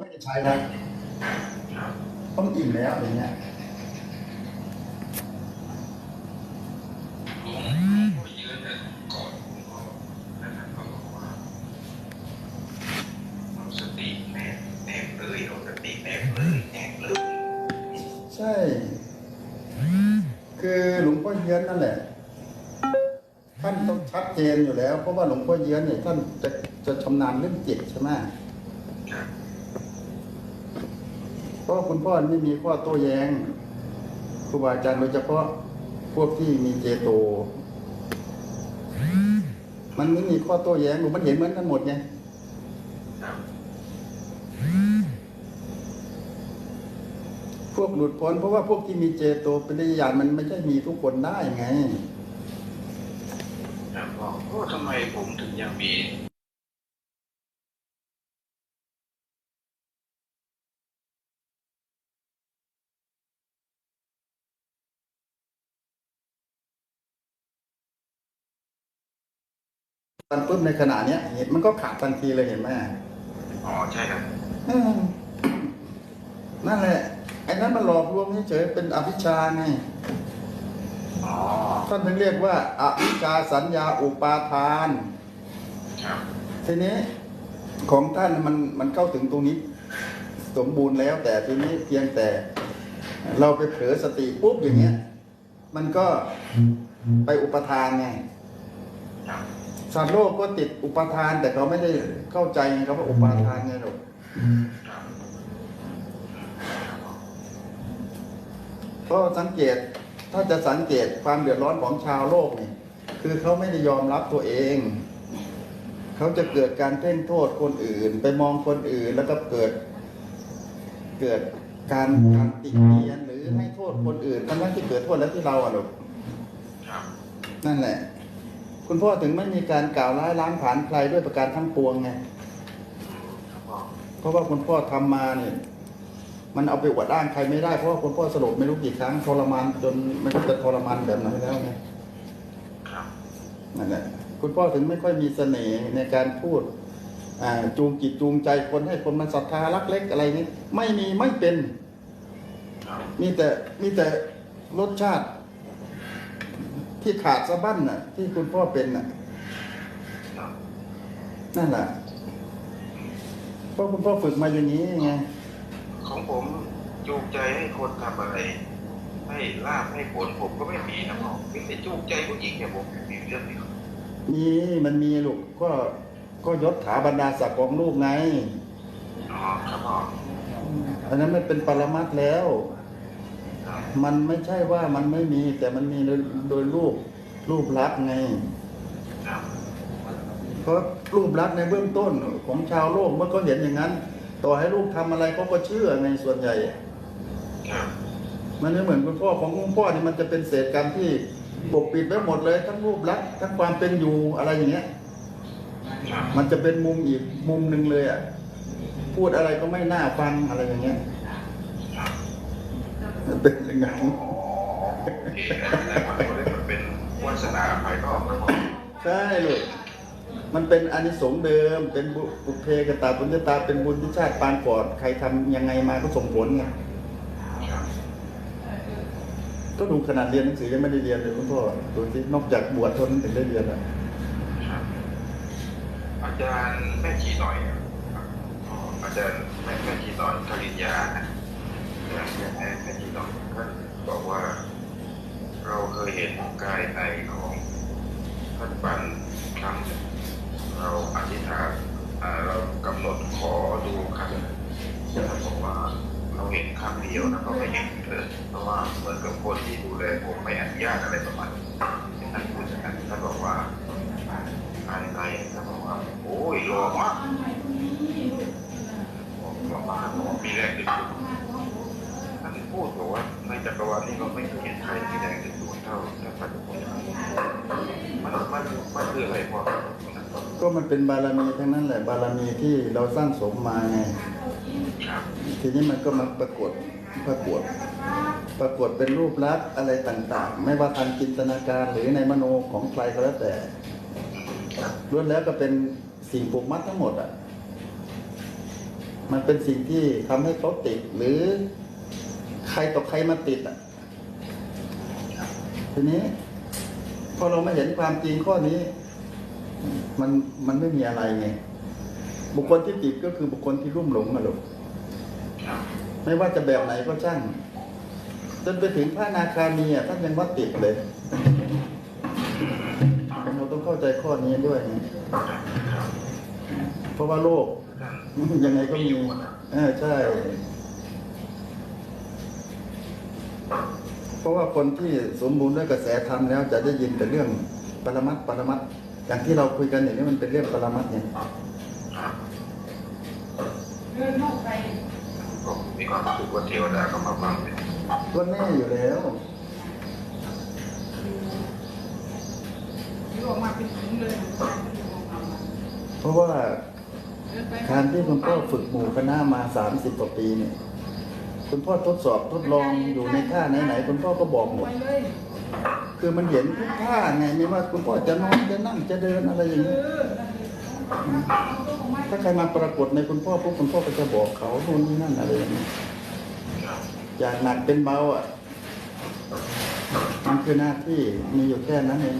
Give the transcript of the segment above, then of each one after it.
ไม่ได้ใช้นะต้องอิ่มแล้วอย่างเงี้ยผมยืนเนี่ยก่อนผมก็นั่นนะเขาบอกว่าเอาสติแนบแนบเลยเอาสติแนบเลยแนบเลยใช่ คือหลวงพ่อเยือนนั่นแหละ ท่านต้องชัดเจนอยู่แล้ว เพราะว่าหลวงพ่อเยือนเนี่ยท่านจะจะชำนาญเรื่องจิตใช่ไหม รับเพราะคุณพ่อไม่มีข้อโต้แย้งครูบาอาจารย์โดยเฉพาะพวกที่มีเจโต มันไม่มีข้อโต้แย้งมันเห็นเหมือนกันหมดไงพวกหลุดพ้นเพราะว่าพวกที่มีเจโตเป็นญาณมันไม่ใช่มีทุกคนได้ไงครับบอกโอ้ทำไมผมถึงยังมี ตอนปุ๊บในขณะเนี้ยเห็นมันก็ขาดทันทีเลยเห็นไหมอ๋อใช่ครับอืมนั่นแหละไอ้นั้นมันหลอกลวงเฉยๆเป็นอภิชฌาไงอ๋อท่านถึงเรียกว่าอภิชฌาสัญญาอุปาทานครับทีนี้ของท่านมันมันเข้าถึงตรงนี้ สมบูรณ์แล้ว แต่ทีนี้เพียงแต่ เราไปเผลอสติปุ๊บอย่างเงี้ย มันก็ไปอุปทานไงครับ สัตว์โลกก็ติดอุปทานแต่เขาไม่ได้เข้าใจไงครับว่าอุปทานไงหรอกครับก็สังเกตถ้าจะสังเกตความเดือดร้อนของชาวโลกนี่คือเขาไม่ได้ยอมรับตัวเอง เขาจะเกิดการเพ่งโทษคนอื่น ไปมองคนอื่นแล้วก็เกิด เกิดการการติเตียนหรือให้โทษคนอื่นทั้งที่เกิดโทษแล้วที่เราอะลูกครับนั่นแหละ คุณพ่อถึงไม่มีการกล่าวร้ายล้างผลาญใครด้วยประการทั้งปวงไงครับบอกเพราะว่าคุณพ่อทำมาเนี่ยมันเอาไปอวดอ้างใครไม่ได้เพราะว่าคุณพ่อสลบไม่รู้กี่ครั้งทรมานจนไม่รู้จะทรมานแบบไหนแล้วไงครับนั่นแหละคุณพ่อถึงไม่ค่อยมีเสน่ห์ในการพูดอ่าจูงจิตจูงใจคนให้คนมันศรัทธารักเล็กอะไรนี้ ไม่มีไม่เป็นครับมีแต่มีแต่รสชาติ ที่ขาดสะบั้นน่ะ ที่คุณพ่อเป็นน่ะครับนั่นแหละเพราะคุณพ่อฝึกมาอย่างนี้ไงของผมจูงใจให้คนทำอะไร ให้ลาบให้ผลผมก็ไม่มีนะพ่อไม่ได้จูงใจผู้หญิงเนี่ยผมไม่มีเรื่องนี้มีมันมีลูกก็ก็ยศถาบรรดาศักดิ์ของลูกไงอ๋อครับพ่ออันนั้นมันเป็นปรมัตถ์แล้วครับ มันไม่ใช่ว่ามันไม่มี แต่มันมีโดยโดยรูปรูปลักษณ์ไงเพราะรูปลักษณ์ในเบื้องต้นของชาวโลกเมื่อเขาเห็นอย่างนั้น ต่อให้ลูกทำอะไรเขาก็เชื่อไงส่วนใหญ่มันไม่เหมือนคุณพ่อของคุณพ่อนี่มันจะเป็นเศษกรรมที่ปกปิดไว้หมดเลย ทั้งรูปลักษณ์ทั้งความเป็นอยู่อะไรอย่างเงี้ย มันจะเป็นมุมอีกมุมหนึ่งเลยอะพูดอะไรก็ไม่น่าฟังอะไรอย่างเงี้ย เป็นอย่างนั้นอ๋อโอเคแล้วมันก็เลยมันเป็นวาสนาภายนอกครับพ่อใช่ลูกมันเป็นอานิสงส์เดิม เป็นบุบุพเพกตาบุญญาตา เป็นบุญที่ชาติปางก่อนใครทำยังไงมาก็ส่งผลไงครับก็ดูขนาดเรียนหนังสือยังไม่ได้เรียนเลยคุณพ่อดูสินอกจากบวชเท่านั้นถึงได้เรียนอะครับอาจารย์แม่ชีหน่อยครับอ๋ออาจารย์แม่แม่ชีหน่อยครินยา นะแม่แม่แม่ชีหน่อยท่านบอกว่า เราเคยเห็นกายในของท่านปันครั้งหนึ่งเราอธิษฐานเรากำหนดขอดูครั้งท่านบอกว่าเราเห็นครั้งเดียวนะก็ไม่เห็นเลยเพราะว่าเหมือนกับคนที่ดูแลผมไม่อนุญาตอะไรแบบมาณนี้ท่านพูดอย่างนั้นท่านบอกว่าภายในท่านบอกว่า โอ้ยหล่อมากบอกหล่อมากบอกมีแรงดึงดูดท่านพูดบอกว่าในจักรวาลนี้เราไม่เคยเห็นใครมีแรงดึงดูดเท่าท่านปัจจุบันมันมันมันคืออะไรพ่อ ก็มัน เป็นบารมีทั้งนั้นแหละ บารมีที่เราสร้างสมมาไงทีนี้มันก็มาปรากฏปรากฏปรากฏเป็นรูปลักษณ์อะไรต่างๆ ไม่ว่าทางจินตนาการหรือในมโนของใครก็แล้วแต่ล้วนแล้วก็เป็นสิ่งผูกมัดทั้งหมดอะ มันเป็นสิ่งที่ทำให้เขาติดหรือใครต่อใครมาติดอะ ทีนี้พอเราไม่เห็นความจริงข้อนี้ มันมันไม่มีอะไรไง บุคคลที่ติดก็คือบุคคลที่รุ่มหลงมาหลงคไม่ว่าจะแบบไหนก็ช่างจนไปถึงพระนาคามีอะท่านยังว่าติดเลยเราต้องเข้าใจข้อนี้ด้วยนะเพราะว่าโลกยังไงก็มีเออใช่ เพราะว่าคนที่สมบูรณ์ด้วยกระแสธรรมแล้ว จะได้ยินแต่เรื่องปรมัตปรมัตถ์ อย่างที่เราคุยกันอย่างนี้มันเป็นเรื่องปรมัตถ์ไงเดินนอกไปผมมีความรู้สึกว่าเทวดาก็มาฟังเป็นก็แน่อยู่แล้วหรือออกมาเป็นถุงเลยเพราะว่าเดินไปการที่คุณพ่อฝึกหมู่คณะมาสามสิบกว่าปีเนี่ย คุณพ่อทดสอบทดลองอยู่ในท่าไหนๆคุณพ่อก็บอกหมดไปเลย คือมันเห็นทุกท่าไงไม่ว่าคุณพ่อจะนอนจะนั่งจะเดินอะไรอย่างนี้ถ้าใครมาปรากฏในคุณพ่อพวกคุณพ่อก็จะบอกเขาโน่นนี่นั่นอะไรอย่างนี้จากหนักเป็นเบาอะมันคือหน้าที่มีอยู่แค่นั้นเอง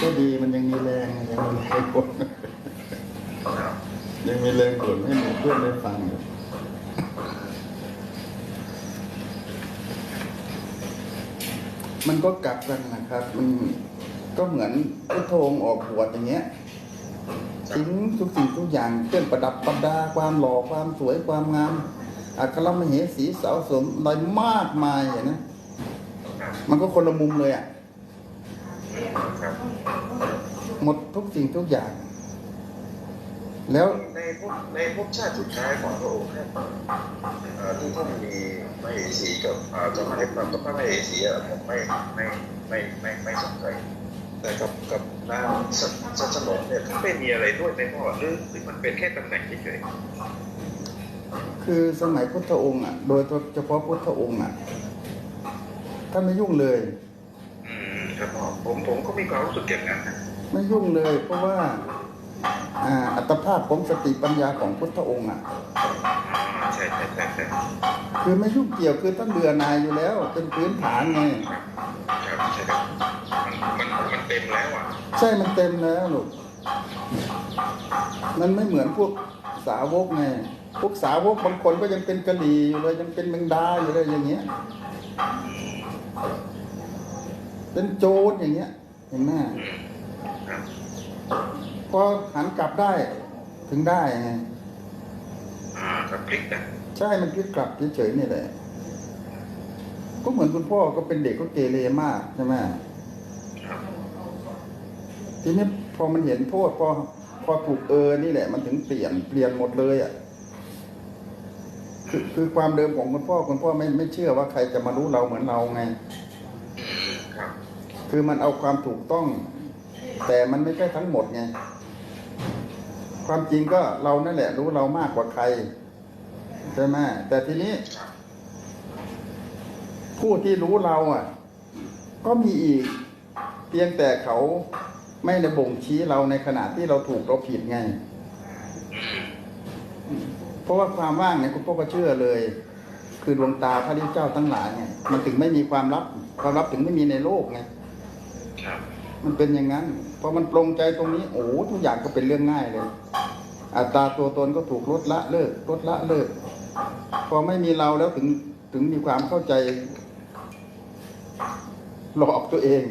ก็ดีมันยังมีแรงยังมีแรงกด ยังมีแรงกดให้หมู่เพื่อนได้ฟังอยู่มันก็กลับกันนะครับ มันก็เหมือนพุทโธองออกบวอย่างเงี้ยทิ้งทุกสิ่งทุกอย่างเครื่องประดับประดาความหล่อความสวยความงามอัครมเหสีสาวสมอะไรมากมายอย่างนะมันก็คนละมุมเลยอะ หมดทุกสิ่งทุกอย่าง แล้วในภพในภพชาติสุดท้ายของพระองค์เนี่ยเอ่อที่ท่านมีมเหสีกับเอ่อเจ้าพระเทพกับพระเหสีอะผมไม่ไม่ไม่ไม่ไม่สนใจแต่กับกับนางสสสนมเนี่ยท่านไม่มีอะไรด้วยในพ่อหรือหรือมันเป็นแค่ตำแหน่งเฉยคือสมัยพุทธองค์อะ โดยเฉพาะพุทธองค์อะท่านไม่ยุ่งเลย อืมครับผมผมก็มีความรู้สึกอย่างนั้นนะไม่ยุ่งเลย เพราะว่า อ่าอัตภาพของสติปัญญาของพุทธองค์อะอ่าใช่ใช่ใช่ใช่คือไม่ยุ่งเกี่ยวคือท่านเบื่อหนายอยู่แล้ว เป็นพื้นฐานไงครับใช่ครับมันมันมันเต็มแล้วอะใช่มันเต็มแล้วลูกมันไม่เหมือนพวกสาวกไงพวกสาวกบางคนก็ยังเป็นกะหรี่อยู่เลยยังเป็นแมงดาอยู่เลยอย่างเงี้ย เป็นโจรอย่างเงี้ยเห็นไหมอืมครับ พอหันกลับได้ ถึงได้ไงอ่าครับพลิกนะใช่มันคิดกลับเฉยๆนี่แหละก็เหมือนคุณพ่อก็เป็นเด็กก็เกเรมากใช่ไหมครับทีนี้พอมันเห็นโทษพอพอถูกเออนี่แหละ มันถึงเปลี่ยนเปลี่ยนหมดเลยอะคือคือความเดิมของคุณพ่อคุณพ่อไม่ไม่เชื่อว่าใครจะมารู้เราเหมือนเราไงอืมครับคือมันเอาความถูกต้อง แต่มันไม่ใช่ทั้งหมดไงความจริงก็เรานั่นแหละ รู้เรามากกว่าใครใช่ไหมแต่ทีนี้ ผู้ที่รู้เราอะ ก็มีอีก เพียงแต่เขาไม่ได้บ่งชี้เราในขณะที่เราถูกเราผิดไง เพราะว่าความว่างเนี่ยคุณพ่อก็เชื่อเลย คือดวงตาพระริเจ้าทั้งหลายไงมันถึงไม่มีความลับ ความลับถึงไม่มีในโลกไงครับ มันเป็นอย่างนั้นพอมันปรงใจตรงนี้โอ้ทุกอย่างก็เป็นเรื่องง่ายเลย อัตราตัวตนก็ถูกลดละเลิกลดละเลิก พอไม่มีเราแล้วถึงถึงมีความเข้าใจ หลอกตัวเอง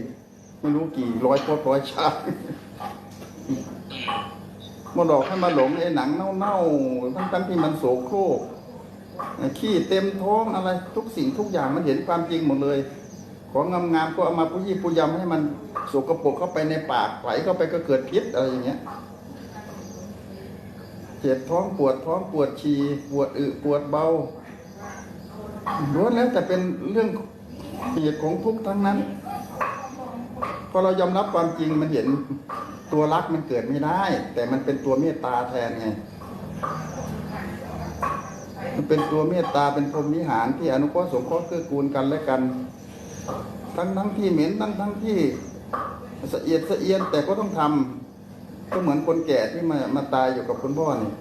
ไม่รู้กี่ร้อยพบร้อยชาติมาหลอกให้มาหลงไอ้หนังเน่าๆทั้งทั้งที่มันโสโครกขี้เต็มท้องอะไรทุกสิ่งทุกอย่างมันเห็นความจริงหมดเลย ของงามๆก็เอามาปุยี่ปุยำให้มันสกปรกเข้าไปในปากไหลเข้าไปก็เกิดพิษอะไรอย่างเงี้ยเจ็บท้องปวดท้องปวดฉี่ปวดอึปวดเบาล้วนแล้วแต่เป็นเรื่องเหตุของทุกข์ทั้งนั้นพอเรายอมรับความจริงมันเห็นตัวรักมันเกิดไม่ได้ แต่มันเป็นตัวเมตตาแทนไงมันเป็นตัวเมตตาเป็นพรหมวิหารที่อนุเคราะห์สงเคราะห์เกื้อกูลกันและกัน ทั้งทั้งที่เหม็นทั้งทั้งที่สะเอียดสะเอียนแต่ก็ต้องทำก็เหมือนคนแก่ที่มามาตายอยู่กับคุณพ่อนี่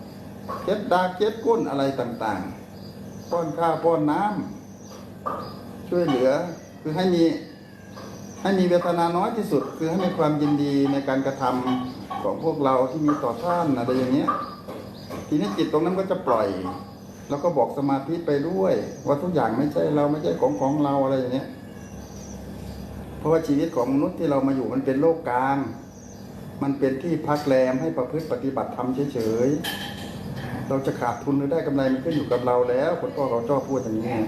เช็ดดาเช็ดก้นอะไรต่างๆป้อนข้าวป้อนน้ำช่วยเหลือคือให้มีให้มีเวทนาน้อยที่สุด คือให้มีความยินดีในการกระทำของพวกเราที่มีต่อท่านอะไรอย่างเงี้ย ทีนี้จิตตรงนั้นก็จะปล่อย แล้วก็บอกสมาธิไปด้วย ว่าทุกอย่างไม่ใช่เราไม่ใช่ของของเราอะไรอย่างเงี้ย เพราะว่าชีวิตของมนุษย์ที่เรามาอยู่มันเป็นโลกกลาง มันเป็นที่พักแรมให้ประพฤติปฏิบัติธรรมเฉยๆ เราจะขาดทุนหรือได้กำไรมันขึ้นอยู่กับเราแล้วคุณพ่อเราชอบพูดอย่างนี้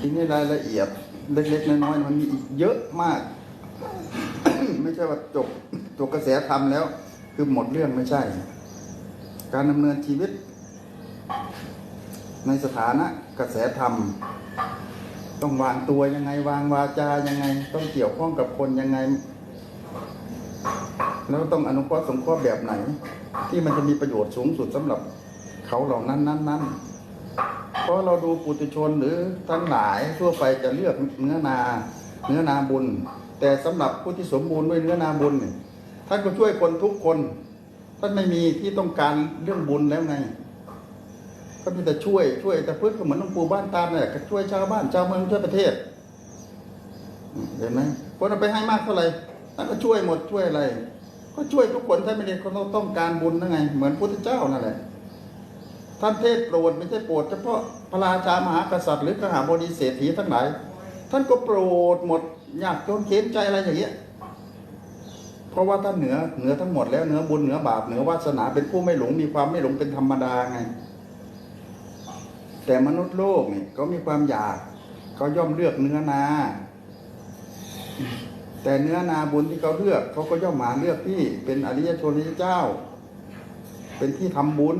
ทีนี้รายละเอียดเล็ก ๆ น้อยๆมันมีอีกเยอะมาก ไม่ใช่ว่าจบจบกระแสธรรมแล้ว คือหมดเรื่องไม่ใช่ การดำเนินชีวิต ในสถานะกระแสธรรม ต้องวางตัวยังไง วางวาจายังไง ต้องเกี่ยวข้องกับคนยังไง แล้วต้องอนุเคราะห์สงเคราะห์แบบไหน ที่มันจะมีประโยชน์สูงสุดสำหรับเขาเหล่านั้นนั้นนั้นเพราะเราดูปุถุชนหรือทั้งหลายทั่วไปจะเลือกเนื้อนาเนื้อนาบุญ แต่สำหรับผู้ที่สมบูรณ์ด้วยเนื้อนาบุญท่านก็ช่วยคนทุกคน ท่านไม่มีที่ต้องการเรื่องบุญแล้วไง ก็มีแต่ช่วยช่วยแต่พื้นก็เหมือนหลวงปูบ้านตาเนี่ยก็ช่วยชาวบ้านชาวเมืองช่วยประเทศเห็นไหมคนเอาไปให้มากเท่าไหร่ท่นก็ช่วยหมดช่วยอะไร ก็ช่วยทุกคนท่านไม่ได้เขาต้องการบุญนั่นไง เหมือนพุทธเจ้านั่นแหละท่านเทศโปรดไม่ใช่โปรดเฉพาะพระราชามหากษัตริย์หรือขหาบดีเศรษฐีทั้งหลาย ท่านก็โปรดหมดอยากจนเข็นใจอะไรอย่างเงี้ยเพราะว่าท่านเหนือเหนือทั้งหมดแล้วเหนือบุญเหนือบาปเหนือวาสนาเป็นผู้ไม่หลงมีความไม่หลงเป็นธรรมดาไง แต่มนุษย์โลกเนี่เขามีความอยากเขาย่อมเลือกเนื้อนา แต่เนื้อนาบุญที่เขาเลือกเขาก็ย่อมหาเลือกที่เป็นอริยชนอริยเจ้า เป็นที่ทำบุญ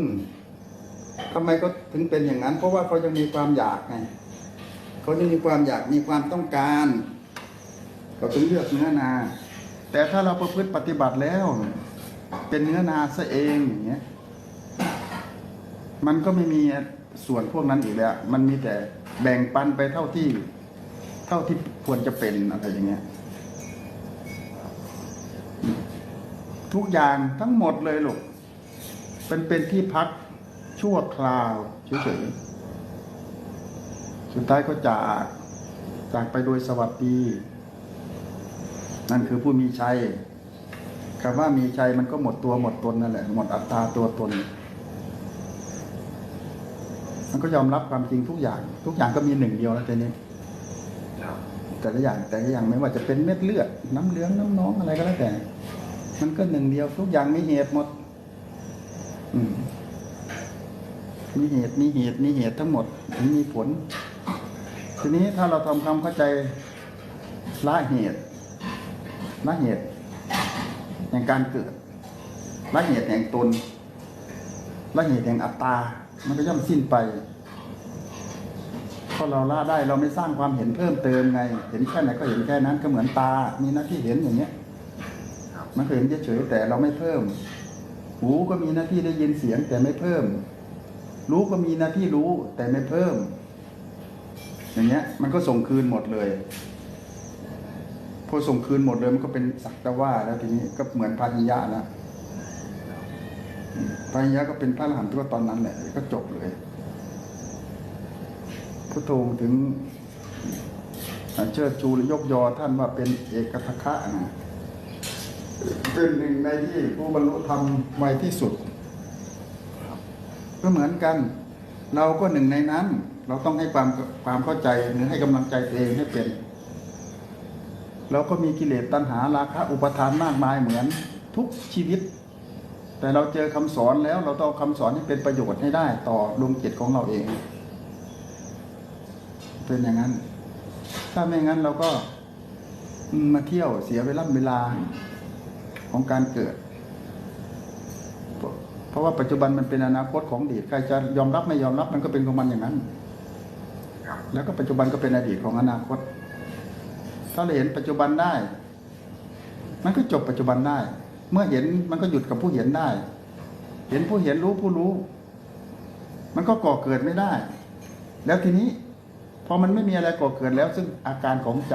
ทำไมเขาถึงเป็นอย่างนั้น เพราะว่าเขายังมีความอยากไงเขายังมีความอยากมีความต้องการเขาถึงเลือกเนื้อนา แต่ถ้าเราประพฤติปฏิบัติแล้ว เป็นเนื้อนาซะเองอย่างเงี้ยมันก็ไม่มี ส่วนพวกนั้นอีกแล้ว มันมีแต่แบ่งปันไปเท่าที่ เท่าที่ควรจะเป็นอะไรอย่างเงี้ย ทุกอย่างทั้งหมดเลยลูกเป็นเป็นที่พักชั่วคราวเฉยๆสุดท้ายก็จากจากไปโดยสวัสดีนั่นคือผู้มีชัยคำว่ามีชัยมันก็หมดตัวหมดตนนั่นแหละ หมดอัตตาตัวตน มันก็ยอมรับความจริงทุกอย่าง ทุกอย่างก็มีหนึ่งเดียวแล้วทีนี้ครับแต่ละอย่างแต่ละอย่างไม่ว่าจะเป็นเม็ดเลือดน้ำเหลืองน้ำหน้องอะไรก็แล้วแต่ มันก็หนึ่งเดียว ทุกอย่างมีเหตุหมด อืมมีเหตุมีเหตุมีเหตุทั้งหมดถึงมีผล ทีนี้ถ้าเราทำความเข้าใจละเหตุละเหตุแห่งการเกิดละเหตุแห่งตน และเหตุแห่งอัตตา มันก็ย่อมสิ้นไปเพอเราละได้เราไม่สร้างความเห็นเพิ่มเติมไง เห็นแค่ไหนก็เห็นแค่นั้นก็เหมือนตา มีหน้าที่เห็นอย่างเงี้ย มันเห็นเฉยๆแต่เราไม่เพิ่ม หูก็มีหน้าที่ได้ยินเสียงแต่ไม่เพิ่ม รู้ก็มีหน้าที่รู้แต่ไม่เพิ่ม อย่างเงี้ย มันก็ส่งคืนหมดเลยพอส่งคืนหมดเลยมันก็เป็นสักต่ว่าแล้วทีนี้ก็เหมือนพาหิยะนะอืม พาหิยะก็เป็นพระอรหันต์ตัวตอนนั้นแหละก็จบเลยพุทโธถึงเชิดชูหรือยกยอท่านว่าเป็นเอกทัคคะนะเป็นหนึ่งในที่ผู้บรรลุธรรมไวที่สุด ก็เหมือนกัน เราก็หนึ่งในนั้น เราต้องให้ความความเข้าใจหรือให้กำลังใจตัวเองให้เป็นเราก็มีกิเลสตัณหาราคะอุปทานมากมายเหมือนทุกชีวิต แต่เราเจอคำสอนแล้วเราต้องเอาคำสอนที่เป็นประโยชน์ให้ได้ต่อดวงจิตของเราเอง เป็นอย่างนั้น ถ้าไม่งั้นเราก็มาเที่ยวเสียเวลาเวลาของการเกิด เพราะว่าปัจจุบันมันเป็นอนาคตของอดีตใครจะยอมรับไม่ยอมรับมันก็เป็นของมันอย่างนั้น แล้วก็ปัจจุบันก็เป็นอดีตของอนาคต ถ้าเราเห็นปัจจุบันได้ มันก็จบปัจจุบันได้ เมื่อเห็นมันก็หยุดกับผู้เห็นได้ เห็นผู้เห็นรู้ผู้รู้ มันก็ก่อเกิดไม่ได้ แล้วทีนี้พอมันไม่มีอะไรก่อเกิดแล้วซึ่งอาการของใจ